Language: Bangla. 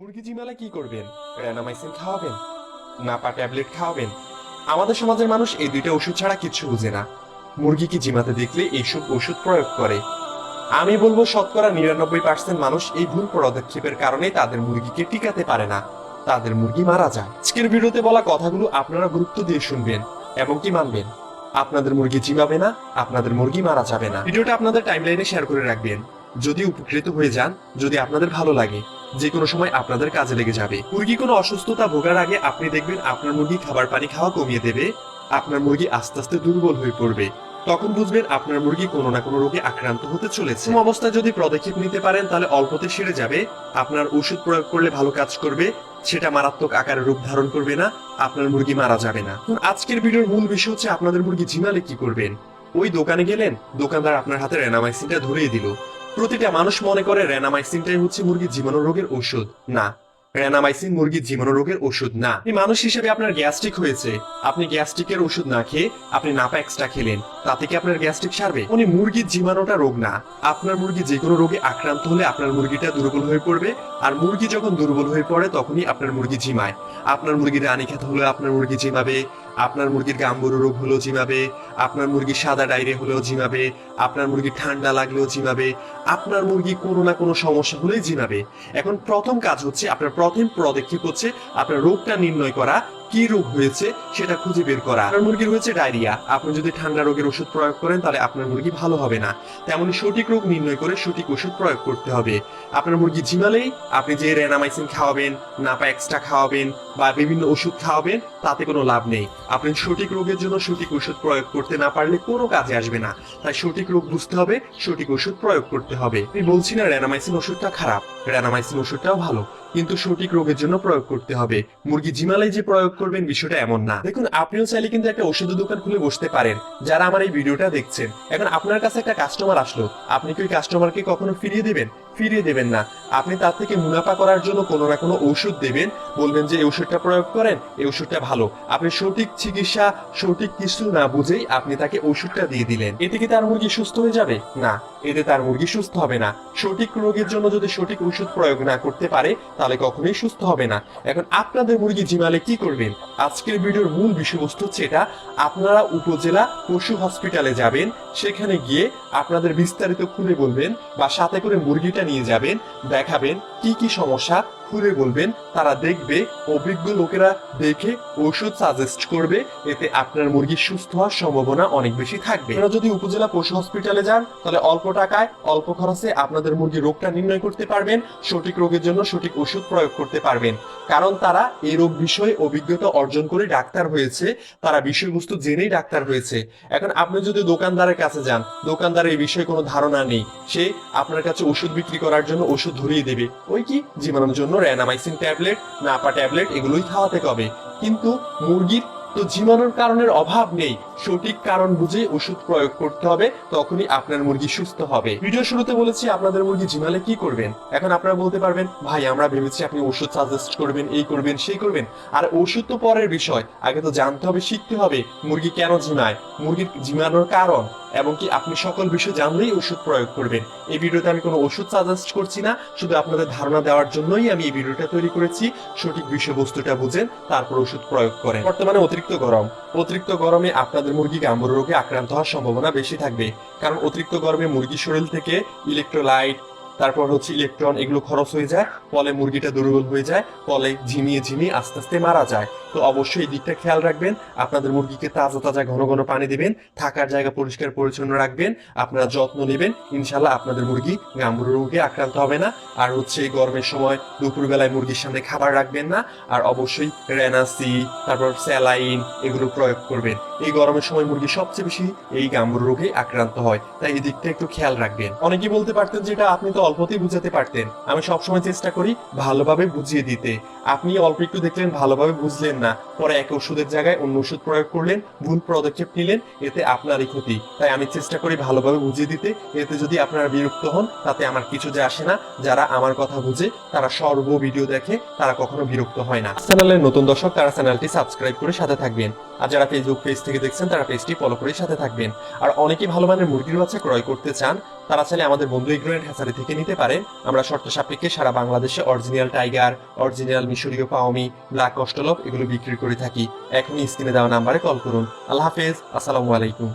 মুরগি জিমালে কি করবেন? র্যানামাইসিন খাওয়াবেন? নাপা ট্যাবলেট খাওয়াবেন? আমাদের সমাজের মানুষ এই দুইটা ওষুধ ছাড়া কিচ্ছু বুঝে না। জিমাতে দেখলে এইসব ওষুধ প্রয়োগ করে? আমি বলব, শতকরা নিরানব্বই পার্সেন্ট মানুষ এই ভুল পদক্ষেপের কারণে তাদের মুরগিকে টিকাতে পারে না। তাদের মুরগি মারা যায়। আজকের ভিডিওতে বলা কথাগুলো আপনারা গুরুত্ব দিয়ে শুনবেন এবং কি মানবেন? আপনাদের মুরগি জিমাবে না, আপনাদের মুরগি মারা যাবে না। ভিডিওটা আপনাদের টাইমলাইনে শেয়ার করে রাখবেন। যদি উপকৃত হয়ে যান, যদি আপনাদের ভালো লাগে যে কোনো সময় আপনাদের কাজে লেগে যাবে। মুরগি কোনো অসুস্থতা ভোগার আগে আপনি দেখবেন আপনার মুরগি খাবার পানি খাওয়া কমিয়ে দেবে, আপনার মুরগি আস্তে আস্তে দুর্বল হয়ে পড়বে। তখন বুঝবেন আপনার মুরগি কোনো না কোনো রোগে আক্রান্ত হতে চলেছে। অবস্থায় যদি পদক্ষেপ নিতে পারেন, তাহলে অল্পতে সেরে যাবে। আপনার ওষুধ প্রয়োগ করলে ভালো কাজ করবে, সেটা মারাত্মক আকারে রূপ ধারণ করবে না, আপনার মুরগি মারা যাবে না। আজকের ভিডিওর মূল বিষয় হচ্ছে আপনাদের মুরগি ঝিমালে কি করবেন? ওই দোকানে গেলেন, দোকানদার আপনার হাতে রেনামাইসিনটা ধরিয়ে দিল। প্রতিটা মানুষ মনে করে রেনামাইসিনটাই হচ্ছে মুরগির জীবাণু রোগের ঔষধ। না, রেনামাইসিন মুরগির জীবাণু রোগের ওষুধ না। এই মানুষ হিসেবে আপনার গ্যাস্ট্রিক হয়েছে। আপনি গ্যাস্ট্রিকের ওষুধ না খেয়ে আপনি নাপা এক্সট্রা খেলেন। তাতে কি আপনার গ্যাস্ট্রিক সারবে? উনি মুরগির জীবাণুটা রোগ না। আপনার মুরগি যে কোনো রোগে আক্রান্ত হলে আপনার মুরগিটা দুর্বল হয়ে পড়বে। আর মুরগি যখন দুর্বল হয়ে পড়ে, তখনই আপনার মুরগি ঝিমায়। আপনার মুরগি মুরগির খেতে হলে আপনার মুরগি ঝিমাবে। আপনার মুরগির গাম্বুরু রোগ হলেও জিমাবে, আপনার মুরগি সাদা ডায়রে হলেও জিমাবে, আপনার মুরগি ঠান্ডা লাগলেও জিমাবে, আপনার মুরগি কোনো না কোনো সমস্যা হলেই জিমাবে। এখন প্রথম কাজ হচ্ছে, আপনার প্রথম পদক্ষেপ হচ্ছে আপনার রোগটা নির্ণয় করা কি রোগ হয়েছে সেটা খুঁজে বের করা। আপনার মুরগির হয়েছে ডায়রিয়া। আপনি যদি ঠান্ডা রোগের ওষুধ প্রয়োগ করেন, তাহলে আপনার মুরগি ভালো হবে না। তেমনি সঠিক রোগ নির্ণয় করে সঠিক ওষুধ প্রয়োগ করতে হবে। আপনার মুরগি ঝিমালেই আপনি যে রেনামাইসিন খাওয়াবেন, নাপা এক্সট্রা খাওয়াবেন বা বিভিন্ন ওষুধ খাওয়াবেন, তাতে কোনো লাভ নেই। আপনি সঠিক রোগের জন্য সঠিক ওষুধ প্রয়োগ করতে না পারলে কোনো কাজে আসবে না। তাই সঠিক রোগ বুঝতে হবে, সঠিক ওষুধ প্রয়োগ করতে হবে। আমি বলছি না রেনামাইসিন ওষুধটা খারাপ। রেনামাইসিন ওষুধটাও ভালো। কিন্তু সঠিক রোগের জন্য প্রয়োগ করতে হবে। মুরগি জিমালাই যে প্রয়োগ করবেন বিষয়টা এমন না। দেখুন, আপনিও চাইলে কিন্তু একটা ওষুধের দোকান খুলে বসতে পারেন, যারা আমার এই ভিডিওটা দেখছেন। এখন আপনার কাছে একটা কাস্টমার আসলো। আপনি কি ওই কাস্টমারকে কখনো ফিরিয়ে দেবেন? ফিরিয়ে দেবেন না। আপনি তার থেকে মুনাফা করার জন্য কোনো না কোনো ওষুধ দেবেন। বলবেন যে, এই ওষুধটা প্রয়োগ করেন, এই ওষুধটা ভালো। আপনি সঠিক চিকিৎসা, সঠিক কিছু না বুঝেই আপনি তাকে ওষুধটা দিয়ে দিলেন। এতে কি তার মুরগি সুস্থ হয়ে যাবে? না, এতে তার মুরগি সুস্থ হবে না। সঠিক রোগের জন্য যদি সঠিক ওষুধ প্রয়োগ না করতে পারে, তাহলে কখনোই সুস্থ হবে না। এখন আপনাদের মুরগি জিমালে কি করবেন? আজকের ভিডিওর মূল বিষয়বস্তু হচ্ছে এটা। আপনারা উপজেলা পশু হসপিটালে যাবেন। সেখানে গিয়ে আপনাদের বিস্তারিত খুলে বলবেন বা সাথে করে মুরগিটা নিয়ে যাবেন দেখাবেন কি কি সমস্যা খুলে বলবেন, তারা দেখবে, অভিজ্ঞ লোকেরা দেখে ওষুধ সাজেস্ট করবে, এতে আপনার মুরগি সুস্থ হওয়ার সম্ভাবনা অনেক বেশি থাকবে। আপনারা যদি উপজেলা পশু হসপিটালে যান, তাহলে অল্প টাকায়, অল্প খরচে আপনাদের মুরগি রোগটা নির্ণয় করতে পারবেন, সঠিক রোগের জন্য সঠিক ওষুধ প্রয়োগ করতে পারবেন। কারণ তারা এই রোগ বিষয়ে অভিজ্ঞতা অর্জন করে ডাক্তার হয়েছে, তারা বিষয়বস্তু জেনেই ডাক্তার হয়েছে। এখন আপনি যদি দোকানদারের কাছে যান দোকানদারের এই বিষয়ে কোনো ধারণা নেই। সে আপনার কাছে ওষুধ বিক্রি করার জন্য ওষুধ ধরিয়ে দেবে। ওই কি? জীবাণুর জন্য র্যানামাইসিন ট্যাবলেট নাপা ট্যাবলেট এগুলোই খাওয়াতে হবে। কিন্তু মুরগির তো জীবাণুর কারণের অভাব নেই। সঠিক কারণ বুঝে ওষুধ প্রয়োগ করতে হবে, তখনই আপনার মুরগি সুস্থ হবে। ভিডিও শুরুতে বলেছি, আপনাদের মুরগি জিমালে কি করবেন? এখন আপনারা বলতে পারবেন, ভাই, আমরা ভেবেছি আপনি ওষুধ সাজেস্ট করবেন, এই করবেন, সেই করবেন। আর ওষুধ তো পরের বিষয়। আগে তো জানতে হবে, শিখতে হবে মুরগি কেন ঝিমায় মুরগির ঝিমানোর কারণ। এবং কি আপনি সকল বিষয় জানলেই ওষুধ প্রয়োগ করবেন। এই ভিডিওতে আমি কোনো ওষুধ সাজেস্ট করছি না, শুধু আপনাদের ধারণা দেওয়ার জন্যই আমি এই ভিডিওটা তৈরি করেছি। সঠিক বিষয়বস্তুটা বুঝেন, তারপর ওষুধ প্রয়োগ করেন। বর্তমানে অতিরিক্ত গরম। অতিরিক্ত গরমে আপনাদের মুরগি গাম্বর রোগে আক্রান্ত হওয়ার সম্ভাবনা বেশি থাকবে। কারণ অতিরিক্ত গরমে মুরগি শরীর থেকে ইলেকট্রোলাইট তারপর হচ্ছে ইলেকট্রন এগুলো খরচ হয়ে যায়, ফলে মুরগিটা দুর্বল হয়ে যায়, ফলে ঝিমিয়ে ঝিমিয়ে আস্তে আস্তে মারা যায়। তো অবশ্যই এই দিকটা খেয়াল রাখবেন, আপনাদের মুরগিকে তাজা তাজা ঘন ঘন পানি দিবেন, থাকার জায়গা পরিষ্কার পরিচ্ছন্ন রাখবেন, আপনারা যত্ন নেবেন ইনশাল্লাহ আপনাদের মুরগি গাম্বুর রোগে আক্রান্ত হবে না। আর হচ্ছে এই গরমের সময় দুপুরবেলায় মুরগির সামনে খাবার রাখবেন না, আর অবশ্যই রেনাসি, তারপর স্যালাইন এগুলো প্রয়োগ করবেন। এই গরমের সময় মুরগি সবচেয়ে বেশি এই গাম্বুর রোগে আক্রান্ত হয়, তাই এই দিকটা একটু খেয়াল রাখবেন। অনেকেই বলতে পারতেন যেটা আপনি তো অল্পতেই বুঝাতে পারতেন। আমি সবসময় চেষ্টা করি ভালোভাবে বুঝিয়ে দিতে। আপনি অল্প একটু দেখলেন, ভালোভাবে বুঝলেন না। পরে এক ওষুধের জায়গায় অন্য ওষুধ প্রয়োগ করলেন, ভুল পদক্ষেপ নিলেন, এতে আপনারই ক্ষতি। তাই আমি চেষ্টা করি ভালোভাবে বুঝিয়ে দিতে। এতে যদি আপনারা বিরক্ত হন, তাতে আমার কিছু যে আসে না, যারা আমার কথা বুঝে, তারা সর্ব ভিডিও দেখে, তারা কখনো বিরক্ত হয় না। চ্যানেলের নতুন দর্শক, তারা চ্যানেলটি সাবস্ক্রাইব করে সাথে থাকবেন। আর যারা ফেসবুক পেজ থেকে দেখছেন, তারা পেজটি ফলো করে সাথে থাকবেন। আর অনেকেই ভালো মানের মুরগির বাচ্চা ক্রয় করতে চান, তারা চাইলে আমাদের বন্ধু ইগ্রেন্ট হ্যাচারি থেকে নিতে পারেন আমরা শর্ত সাপেক্ষে সারা বাংলাদেশে অরিজিনাল টাইগার অরিজিনাল মিশরীয় পাওমি ব্ল্যাক অস্টলপ এগুলো বিক্রি করে থাকি। এখনই স্ক্রিনে দেওয়া নাম্বারে কল করুন। আল্লাহ হাফেজ, আসসালামু আলাইকুম।